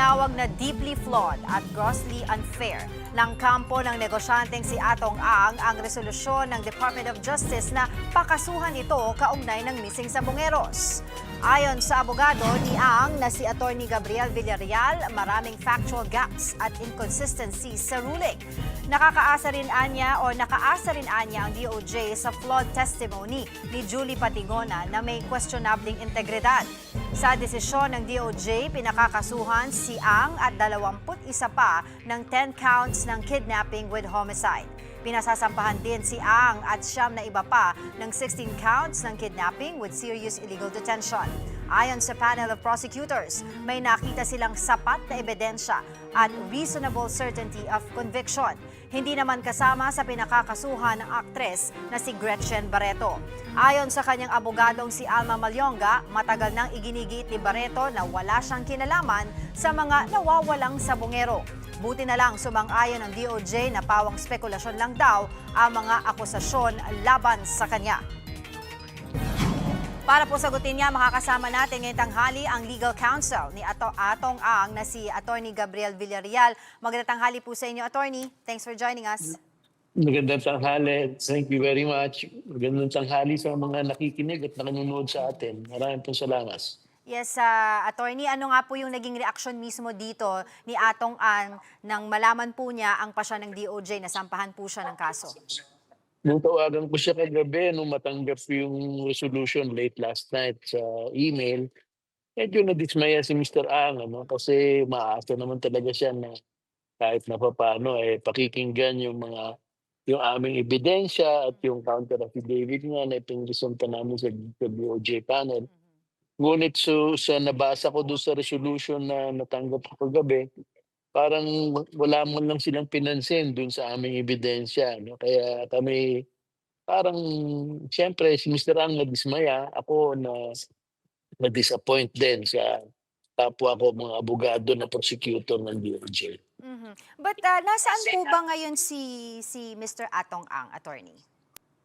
Tinawag na deeply flawed at grossly unfair ng kampo ng negosyanteng si Atong Ang ang resolusyon ng Department of Justice na pakasuhan ito kaugnay ng missing sa Bungeros. Ayon sa abogado ni Ang na si Attorney Gabriel Villarreal, maraming factual gaps at inconsistencies sa ruling. Nakakaasa rin anya o nakaasa rin anya ang DOJ sa flawed testimony ni Julie Patigona na may questionabling integridad. Sa desisyon ng DOJ, pinakakasuhan si Ang at 21 pa ng 10 counts ng kidnapping with homicide. Pinasasampahan din si Ang at siyam na iba pa ng 16 counts ng kidnapping with serious illegal detention. Ayon sa panel of prosecutors, may nakita silang sapat na ebidensya at reasonable certainty of conviction. Hindi naman kasama sa pinakakasuhan ng aktres na si Gretchen Barreto. Ayon sa kanyang abogadong si Alma Malyonga, matagal nang iginigiit ni Barreto na wala siyang kinalaman sa mga nawawalang sabongero. Buti na lang sumang-ayon ng DOJ na pawang spekulasyon lang daw ang mga akusasyon laban sa kanya. Para po sagutin niya, makakasama natin ngayong tanghali ang legal counsel ni Ato Atong Ang na si Attorney Gabriel Villarreal. Magandang tanghali po sa inyo, Attorney. Thanks for joining us. Magandang tanghali. Thank you very much. Magandang tanghali sa mga nakikinig at nanonood sa atin. Maraming pong salamat. Yes, uh, Attorney, ano nga po yung naging reaksyon mismo dito ni Atong Ang nang malaman po niya ang pasya ng DOJ na sampahan po siya ng kaso? Nung tawagan ko siya kagabi, nung matanggap yung resolution late last night sa email, medyo nadismaya si Mr. Ang, ano, kasi maasa naman talaga siya na kahit na paano, eh, pakikinggan yung mga yung aming ebidensya at yung counter affidavit nga na ipinresunta namin sa, sa DOJ panel. Ngunit so, sa nabasa ko doon sa resolution na natanggap ko kagabi, parang wala man lang silang pinansin doon sa aming ebidensya. No? Kaya kami, parang, siyempre, si Mr. Ang nadismaya, ako na na-disappoint din sa kapwa ko mga abogado na prosecutor ng DOJ. Mhm. But uh, nasaan po ba ngayon si si Mr. Atong Ang, Attorney?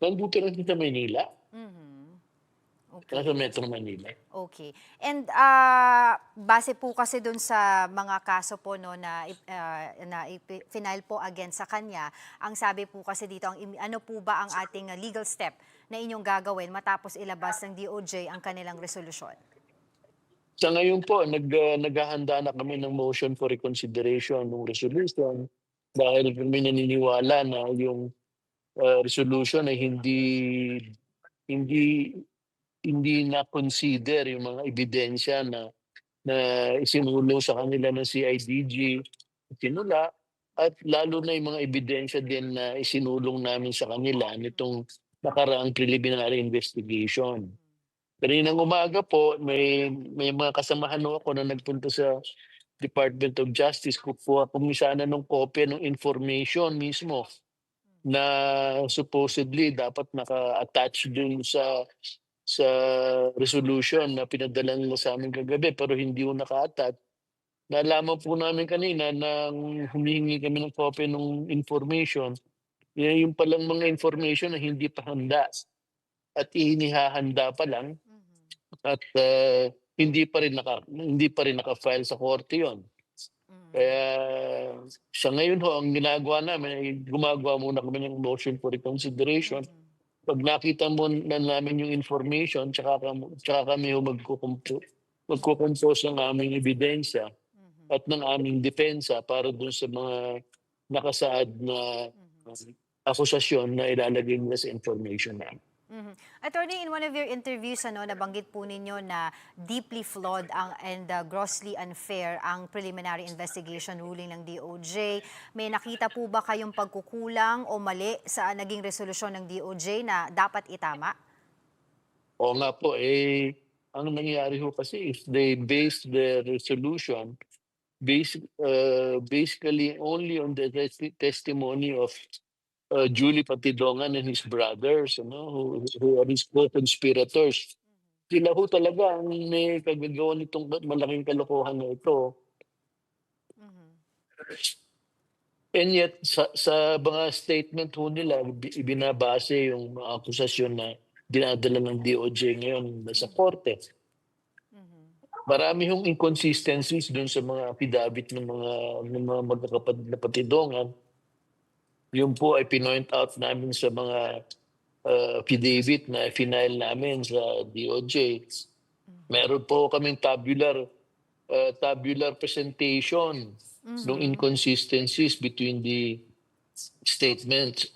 Nandito lang sa Manila, Mhm. Okay. nasa Metro Manila. Okay. And ah, base po kasi dun sa mga kaso po no na ah, na final po against sa kanya, ang sabi po kasi dito ang ano po ba ang ating legal step na inyong gagawin matapos ilabas ng DOJ ang kanilang resolusyon? Sa ngayon po, nag, uh, naghahanda na kami ng motion for reconsideration ng resolution dahil kami naniniwala na yung uh, resolution ay hindi hindi hindi na consider yung mga ebidensya na na isinulong sa kanila ng CIDG sinula at lalo na yung mga ebidensya din na isinulong namin sa kanila nitong nakaraang preliminary investigation. Kaninang umaga po, may may mga kasamahan ho ako na nagpunta sa Department of Justice. Kukuha kami sana ng kopya ng information mismo na supposedly dapat naka-attach dun sa sa resolution na pinadala nila sa amin kagabi pero hindi ko naka-attach. Nalaman po namin kanina nang humihingi kami ng kopya ng information, yan yung palang mga information na hindi pa handa at inihahanda pa lang Mhm. at uh, hindi pa rin naka hindi pa rin naka-file sa korte 'yon. Mhm. Kaya sa ngayon ho ang ginagawa namin ay gumagawa muna kami ng motion for reconsideration. Mhm. Pag nakita mo na namin yung information tsaka tsaka kami magkukumpos ng aming ebidensya Mhm. at ng aming depensa para dun sa mga nakasaad na Mhm. akusasyon na ilalagay nila sa information namin. Mhm. Attorney, in one of your interviews, ano, nabanggit po ninyo na deeply flawed ang, and uh, grossly unfair ang preliminary investigation ruling ng DOJ. May nakita po ba kayong pagkukulang o mali sa naging resolusyon ng DOJ na dapat itama? Oo nga po, eh, ang nangyayari ho kasi is they base their resolution basic, uh, basically only on the testi- testimony of uh, Julie Patidongan and his brothers, ano, who, who are his co-conspirators. Sila ho talaga ang may kagagawa nitong malaking kalokohan na ito. Mhm. And yet, sa, sa mga statement ho nila, ibinabase yung mga akusasyon na dinadala ng DOJ ngayon sa korte. Mhm. marami yung inconsistencies dun sa mga affidavit ng mga ng mga magkakapatid na patidongan. Yun po ay pinoint out namin sa mga uh, affidavit na final namin sa DOJ. Meron po kaming tabular uh, tabular presentation ng inconsistencies between the statements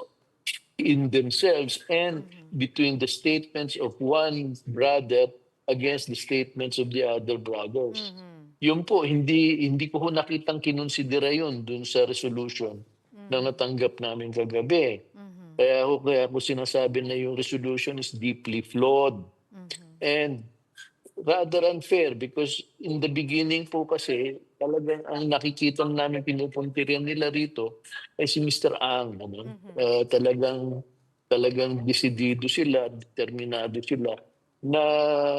in themselves and between the statements of one brother against the statements of the other brothers. Yun po, hindi hindi ko ho nakitang kinonsidera yun dun sa resolution na natanggap namin kagabi. Kaya ho, kaya ko sinasabi na yung resolution is deeply flawed. And rather unfair because in the beginning po kasi talagang ang nakikita namin pinupuntiryan nila rito ay si Mr. Ang. Ano? Uh, talagang talagang desidido sila, determinado sila na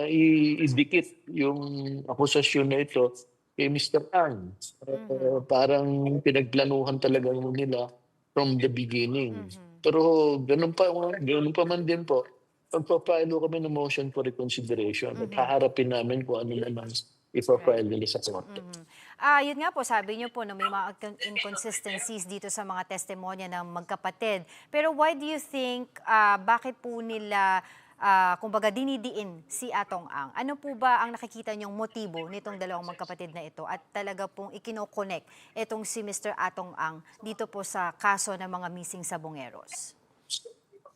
idikit yung akusasyon na ito kay Mr. Ang. Uh, Parang pinagplanuhan talaga nila from the beginning. Pero ganun pa, ganun pa man din po, pagpapalo kami ng motion for reconsideration at haharapin namin kung ano naman ipapile nila sa korte. Mhm. Ah, yun nga po, sabi niyo po na may mga incon- inconsistencies dito sa mga testimonya ng magkapatid. Pero why do you think, ah, bakit po nila, ah, kumbaga, dinidiin si Atong Ang? Ano po ba ang nakikita niyong motibo nitong dalawang magkapatid na ito at talaga pong ikinokonek itong si Mr. Atong Ang dito po sa kaso ng mga missing sabongeros?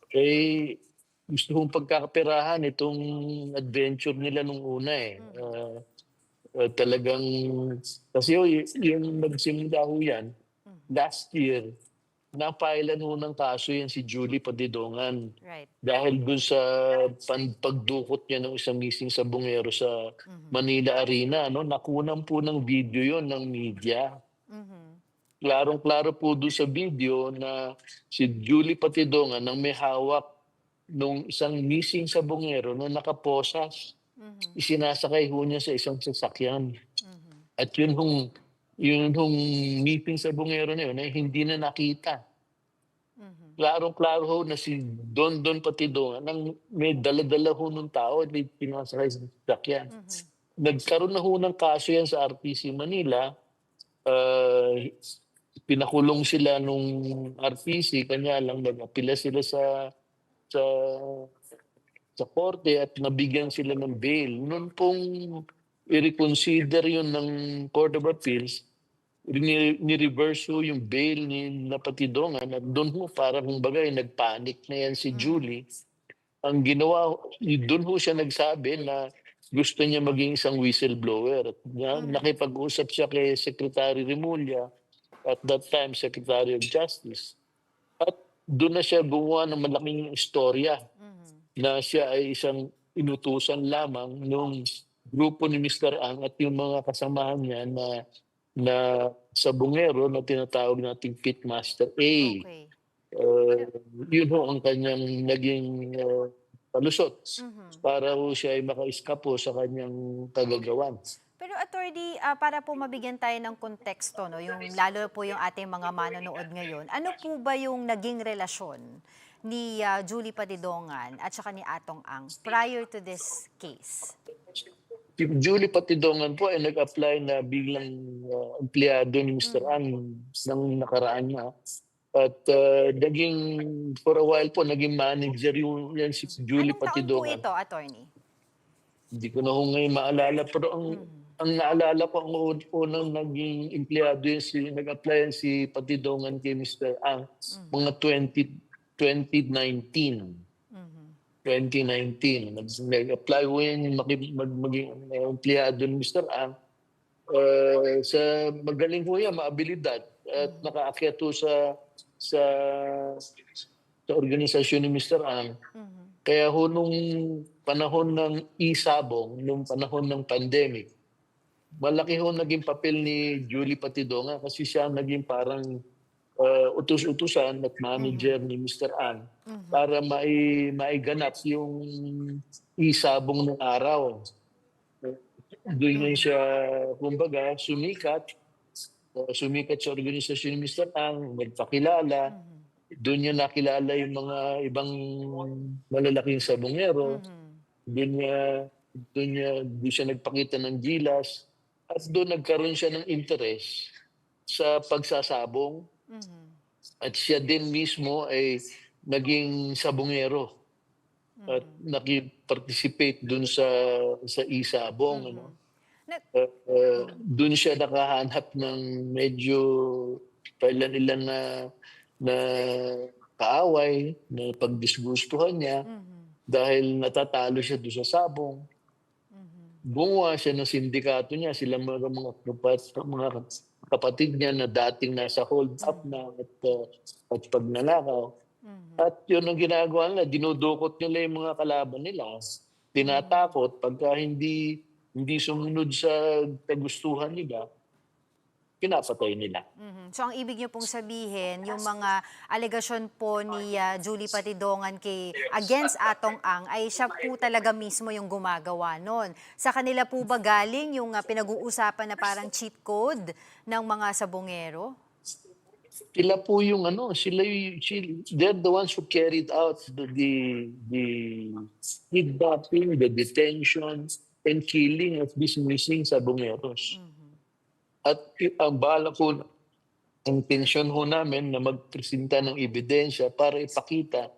Eh, gusto kong pagkakapirahan itong adventure nila nung una eh. Ah, ah, talagang, kasi oh, yung nagsimula ho yan, last year, napailan ho ng kaso yan si Julie Padidongan. Right. Dahil dun sa pan- pagdukot niya ng isang missing sa bungero sa Manila Arena, no? nakunan po ng video yon ng media. Mhm. Klarong-klaro po doon sa video na si Julie Patidongan nang may hawak nung isang missing sa bungero na nakaposas. Mhm. Isinasakay ho niya sa isang sasakyan. Mhm. At yun hong, yun hong meeting sa bungero na yun ay hindi na nakita. Mhm. Klarong-klaro ho na si Don Don Patidongan nang may daladala ho ng tao at may pinasakay sa sasakyan. Mhm. Nagkaroon na ho ng kaso yan sa RTC Manila. Uh, pinakulong sila nung RTC, kanya lang nag-apila sila sa sa sa korte at nabigyan sila ng bail. Noon pong i-reconsider yun ng Court of Appeals, ni- ni-reverse ho yung bail ni Napatidongan at doon ho parang kumbaga eh, nagpanic na yan si Julie. Ang ginawa, doon ho siya nagsabi na gusto niya maging isang whistleblower. At na, nakipag-usap siya kay Secretary Remulla, at that time Secretary of Justice. At doon na siya gumawa ng malaking istorya Mhm. na siya ay isang inutusan lamang nung grupo ni Mr. Ang at yung mga kasamahan niya na na sa bungero na tinatawag nating Pitmaster A. Okay. Uh, yun ho ang kanyang naging uh, palusot Mhm. para ho siya ay maka-eskapo sa kanyang kagagawan. Pero attorney, ah, para po mabigyan tayo ng konteksto, no, yung lalo po yung ating mga manonood ngayon, ano po ba yung naging relasyon ni ah, Julie Padidongan at saka ni Atong Ang prior to this case? Julie Patidongan po ay nag-apply na bilang uh, empleyado ni Mr. Ang ng nakaraan na. At uh, naging, for a while po, naging manager yung yan si Julie Anong taon po Patidongan. ito, attorney? Hindi ko na ho ngayon maalala. Pero ang, ang naalala ko, ang un- unang naging empleyado yan, si, nag-apply si Patidongan kay Mr. Ang, mga 20, 2019. Mhm. 2019. Nag- Nag-apply ko yan maging empleyado ni Mr. Ang. Uh, sa magaling ko yan, maabilidad. At nakaakyat ho sa sa sa organisasyon ni Mr. Ang. Mhm. Kaya ho nung panahon ng isabong, nung panahon ng pandemic, malaki ho naging papel ni Julie Patidonga kasi siya naging parang uh, utus-utusan at manager ni Mr. Ang Mhm. para mai maiganap yung isabong ng araw. Doon ngayon siya, kumbaga, sumikat. Uh, sumikat sa organisasyon ni Mr. Ang, nagpakilala. Mhm. Doon niya nakilala yung mga ibang malalaking sabongero. Mhm. Doon niya doon niya, doon siya nagpakita ng gilas at doon nagkaroon siya ng interest sa pagsasabong. At siya din mismo ay naging sabongero at Mhm. naki-participate doon sa sa isabong Mhm. ano. Uh, uh, doon siya nakahanap ng medyo kailan-ilan na na kaaway na pagdisgustuhan niya dahil natatalo siya doon sa sabong. Gumawa siya ng sindikato niya sila mga mga mga kapatid niya na dating nasa hold up na at, uh, at pagnanakaw. Mhm. at yun ang ginagawa nila dinudukot nila yung mga kalaban nila. Tinatakot pagka hindi hindi sumunod sa kagustuhan nila pinapatay nila Mhm. So ang ibig niyo pong sabihin, yung mga alegasyon po ni ah, Julie Patidongan kay against Atong Ang ay siya po talaga mismo yung gumagawa nun. Sa kanila po ba galing yung ah, pinag-uusapan na parang cheat code ng mga sabongero? sila po yung ano sila yung sila- they're the ones who carried out the the, the kidnapping the detention and killing of these missing sabongeros Mhm. At ang bala ko, ang intensyon ho namin na magpresenta ng ebidensya para ipakita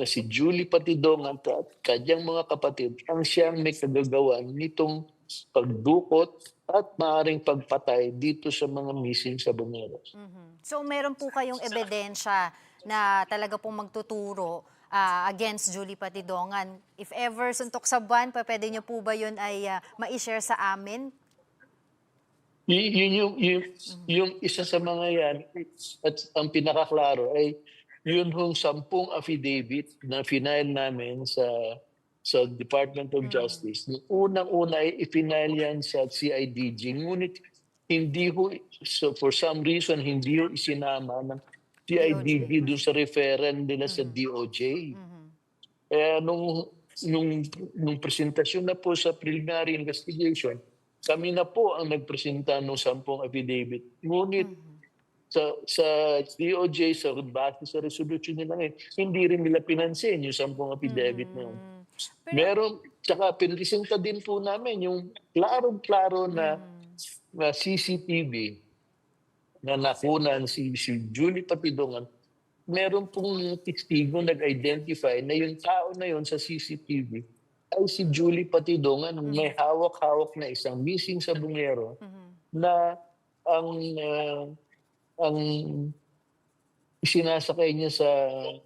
na si Julie Patidong at kanyang mga kapatid ang siyang may kagagawan nitong pagdukot at maaaring pagpatay dito sa mga missing sabongeros. Mhm. So meron po kayong ebidensya na talaga pong magtuturo ah, against Julie Patidongan. If ever suntok sa buwan, pwede niyo po ba yun ay ah, ma-share sa amin? Y- yun yung, yung, yung isa sa mga yan, at ang pinakaklaro ay yun hong sampung affidavit na final namin sa sa Department of Mm. Justice. Nung unang-una ay ipinail yan sa CIDG. Ngunit hindi ho, so for some reason, hindi ho isinama ng CIDG doon sa referral nila sa DOJ. Mhm. Eh, nung, nung, nung presentasyon na po sa preliminary investigation, kami na po ang nagpresenta ng sampung affidavit. Ngunit Mhm. sa sa DOJ, sa base sa resolution nila ngayon, hindi rin nila pinansin yung sampung affidavit na yun. Mm. Pero- Meron, tsaka pinresenta din po namin yung klarong-klaro na, Mhm. na CCTV na nakunan si, si Julie Patidongan. Meron pong testigo nag-identify na yung tao na yun sa CCTV ay si Julie Patidongan Mm. may hawak-hawak na isang missing sa bungero Mhm. na ang ah, ang isinasakay niya sa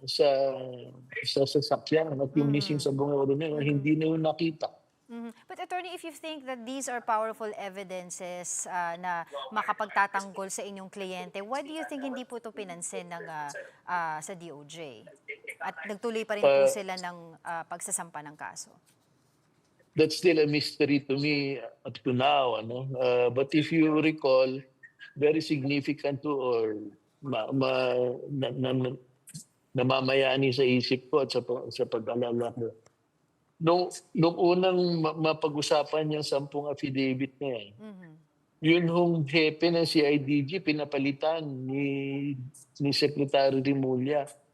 sa sa sasakyan at yung Mm. missing sa bungero na yun, hindi na yun nakita. Mhm. But attorney, if you think that these are powerful evidences ah, na makapagtatanggol sa inyong kliyente, why do you think hindi po ito pinansin ng ah, ah, sa DOJ? At nagtuloy pa rin po Uh, sila ng ah, pagsasampa ng kaso? That's still a mystery to me up to now. Ano? Uh, but if you recall, very significant to or ma, ma, na, na, na- namamayani sa isip ko at sa, sa pag-alala ko. Nung, nung unang ma- mapag-usapan yung sampung affidavit na yan, Mhm. yun hong hepe ng CIDG pinapalitan ni ni Secretary Rimulya. Mm.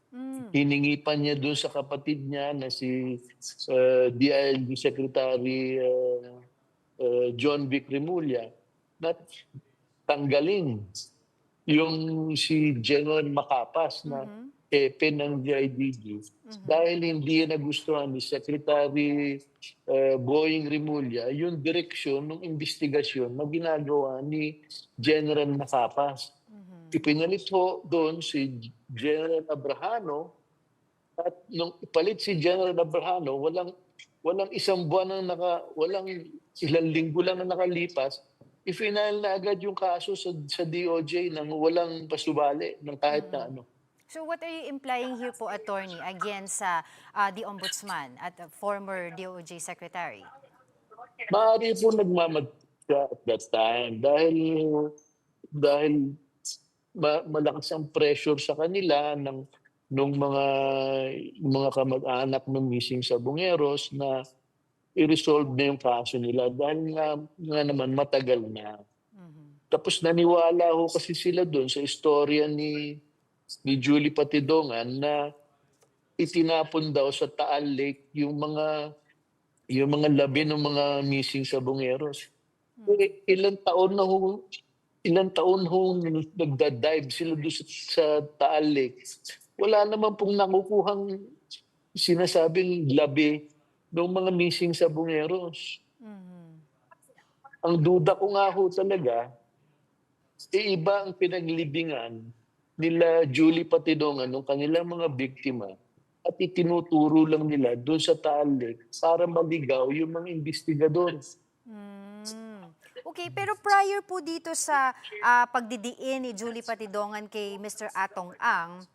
Hiningi pa niya doon sa kapatid niya na si uh, DILG Secretary uh, uh, John Vic Rimulya na tanggalin yung si General Macapas na Mhm. hepe ng DIDG Mhm. dahil hindi nagustuhan ni Secretary uh, Boying Rimulya yung direksyon ng investigasyon na ginagawa ni General Macapas. Ipinalit ho doon si General Abrahano at nung ipalit si General Abrahano, walang walang isang buwan nang naka walang ilang linggo lang na nakalipas, ifinal na agad yung kaso sa sa DOJ nang walang pasubali ng kahit na ano. So what are you implying here po, attorney, against sa ah, the ombudsman at the former DOJ secretary? Maaari po nagmamadya at that time dahil dahil ma- malakas ang pressure sa kanila ng nung mga mga kamag-anak ng missing sa Bungeros na i-resolve na yung kaso nila dahil nga, nga naman matagal na. Mhm. Tapos naniwala ho kasi sila doon sa istorya ni ni Julie Patidongan na itinapon daw sa Taal Lake yung mga yung mga labi ng mga missing sa Bungeros. Eh, ilang taon na ho, ilang taon ho nagda-dive sila doon sa, sa Taal Lake. Wala naman pong nakukuhang sinasabing labi ng mga missing sa Bungeros. Mhm. Ang duda ko nga ho talaga, eh, iba ang pinaglibingan nila Julie Patidongan ng kanilang mga biktima at itinuturo lang nila doon sa Taal Lake para maligaw yung mga investigador. Okay, pero prior po dito sa ah, pagdidiin ni Julie Patidongan kay Mr. Atong Ang,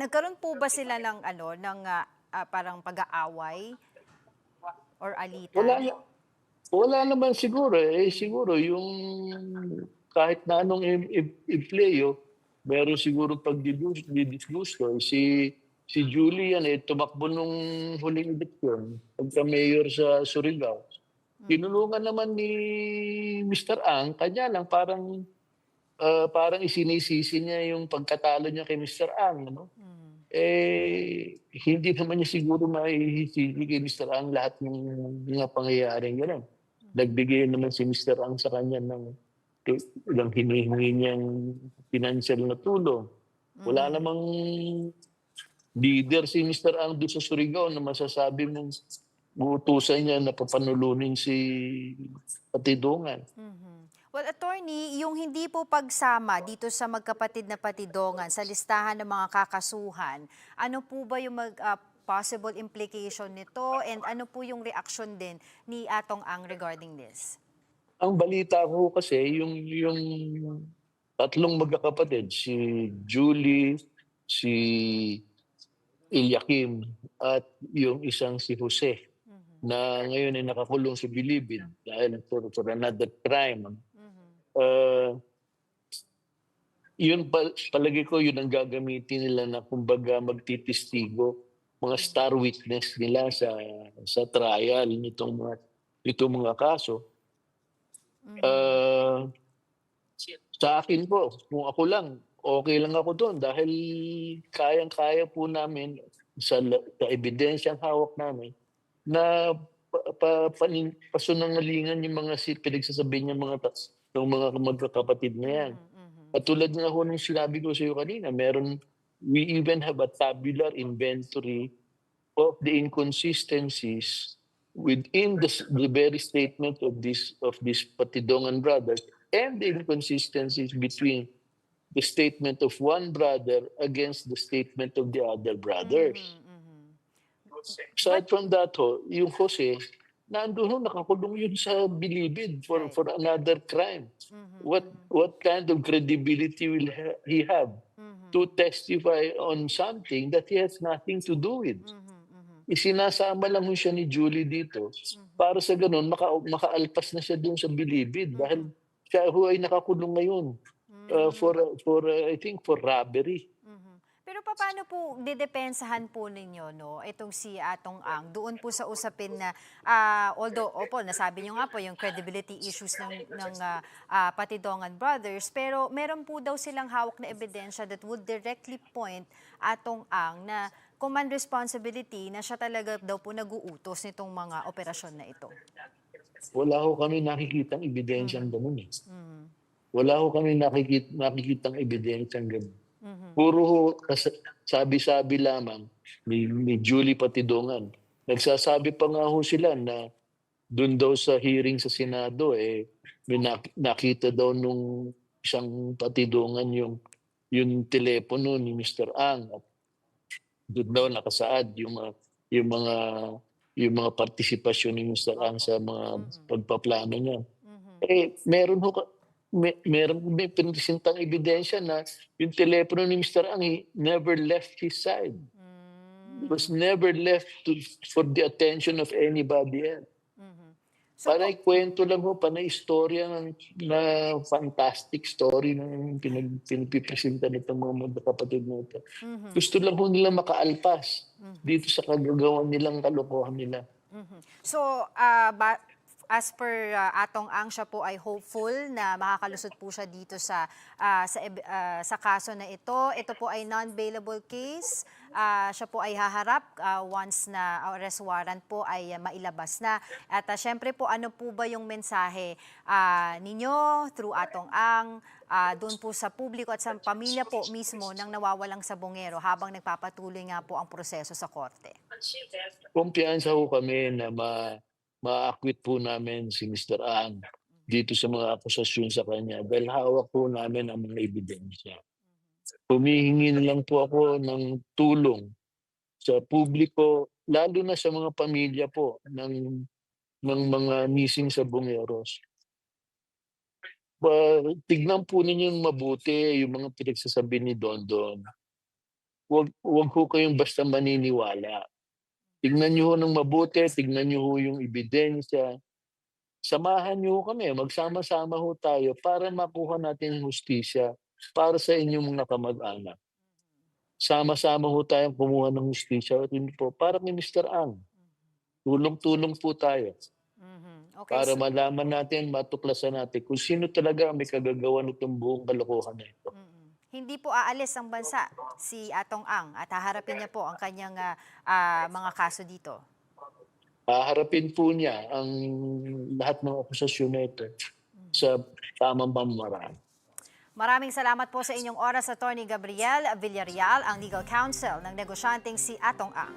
nagkaroon po ba sila ng ano ng ah, parang pag-aaway or alitan? Wala, wala naman siguro. Eh, siguro yung kahit na anong i-playo, meron siguro pagdidisgusto. Si, si Julian eh, tumakbo nung huling eleksyon, pagka-mayor sa Surigao. Tinulungan naman ni Mr. Ang, kanya lang parang ah, parang isinisisi niya yung pagkatalo niya kay Mr. Ang. Ano? Mhm. eh, hindi naman niya siguro maihisisi kay Mr. Ang lahat ng mga pangyayaring gano'n. Nagbigay naman si Mr. Ang sa kanya ng ilang hinihingi niyang financial na tulong. Wala namang leader si Mr. Ang doon sa Surigao na masasabi mong uutusan niya na papanulunin si Patidungan. Mhm. Well, attorney, yung hindi po pagsama dito sa magkapatid na patidongan sa listahan ng mga kakasuhan, ano po ba yung mag, ah, possible implication nito and ano po yung reaction din ni Atong Ang regarding this? Ang balita ko kasi yung yung tatlong magkakapatid, si Julie, si Eliakim at yung isang si Jose. Na ngayon ay nakakulong sa Bilibid dahil for, for another crime. Mhm. Uh, yun pa, palagi ko yun ang gagamitin nila na kumbaga magtitistigo mga star witness nila sa sa trial nitong mga nitong mga kaso. Mhm. Ah, sa akin po, kung ako lang, okay lang ako doon dahil kayang-kaya po namin sa, sa ebidensyang hawak namin na pa, pa, panin, pasunangalingan yung mga si, pinagsasabi niya mga tas, ng mga magkakapatid na yan. Mhm. Mhm. At tulad nga ho ng sinabi ko sa iyo kanina, meron, we even have a tabular inventory of the inconsistencies within the, the very statement of this of these Patidongan brothers and the inconsistencies between the statement of one brother against the statement of the other brothers. Mhm. Aside from that ho, yung Jose, nandun ho, nakakulong yun sa bilibid for, Right. for another crime. Mhm. What what kind of credibility will ha- he have Mhm. to testify on something that he has nothing to do with? Mhm. Mhm. Isinasama lang siya ni Julie dito para sa ganun maka, makaalpas na siya doon sa bilibid dahil siya ho ay nakakulong ngayon uh, for for uh, I think for robbery. Pero paano po didepensahan po ninyo no itong si Atong Ang doon po sa usapin na ah, although opo nasabi niyo nga po yung credibility issues ng ng ah, ah, Patidongan Brothers pero meron po daw silang hawak na ebidensya that would directly point Atong Ang na command responsibility na siya talaga daw po nag-uutos nitong mga operasyon na ito. Wala ho kami nakikitang ebidensyang ganun eh. Mhm. Wala ho kami nakikita, nakikitang ebidensyang ganun. Puro sabi-sabi lamang ni, ni Julie Patidongan. Nagsasabi pa nga ho sila na doon daw sa hearing sa Senado, eh, may nak- nakita daw nung isang patidongan yung yung telepono ni Mr. Ang at doon daw nakasaad yung mga yung mga yung mga partisipasyon ni Mr. Ang sa mga pagpaplano niya. Mhm. Eh, meron ho, may, meron may pinisintang ebidensya na yung telepono ni Mr. Ang never left his side. Mm. It was never left to, for the attention of anybody else. Mhm. So, Panay kwento lang ho, panay istorya ng, na fantastic story ng pinag, pinapipresenta nitong mga magkakapatid na ito. Mhm. Gusto lang ho nila makaalpas Mhm. dito sa kagagawan nilang kalokohan nila. Mhm. So, ah, ba, as per ah, Atong Ang, siya po ay hopeful na makakalusot po siya dito sa ah, sa ah, sa kaso na ito. Ito po ay non-bailable case. Ah, siya po ay haharap ah, once na arrest warrant po ay ah, mailabas na. At ah, syempre po ano po ba yung mensahe ah, ninyo through Atong Ang ah, doon po sa publiko at sa pamilya po mismo ng nawawalang sabongero habang nagpapatuloy nga po ang proseso sa korte. Kumpiyansa ho kami na ma ma-acquit po namin si Mr. Ang dito sa mga akusasyon sa kanya dahil hawak po namin ang mga ebidensya. Humihingi na lang po ako ng tulong sa publiko, lalo na sa mga pamilya po ng ng mga missing sa Bungeros. Ba, tignan po ninyong mabuti yung mga pinagsasabi ni Dondon. Huwag, huwag po kayong basta maniniwala. Tignan niyo ho ng mabuti, tignan niyo ho yung ebidensya. Samahan niyo ho kami, magsama-sama ho tayo para makuha natin hustisya para sa inyong mga kamag-anak. Sama-sama ho tayong kumuha ng hustisya at hindi po para kay Mr. Ang. Tulong-tulong po tayo Mhm. Okay. para so- malaman natin, matuklasan natin kung sino talaga ang may kagagawa nitong buong kalokohan na ito. Mm-mm. Hindi po aalis ang bansa si Atong Ang at haharapin niya po ang kanyang ah, ah, mga kaso dito. Haharapin po niya ang lahat ng akusasyon na ito sa tamang pamamaraan. Maraming salamat po sa inyong oras, Attorney Gabriel Villarreal, ang legal counsel ng negosyanteng si Atong Ang.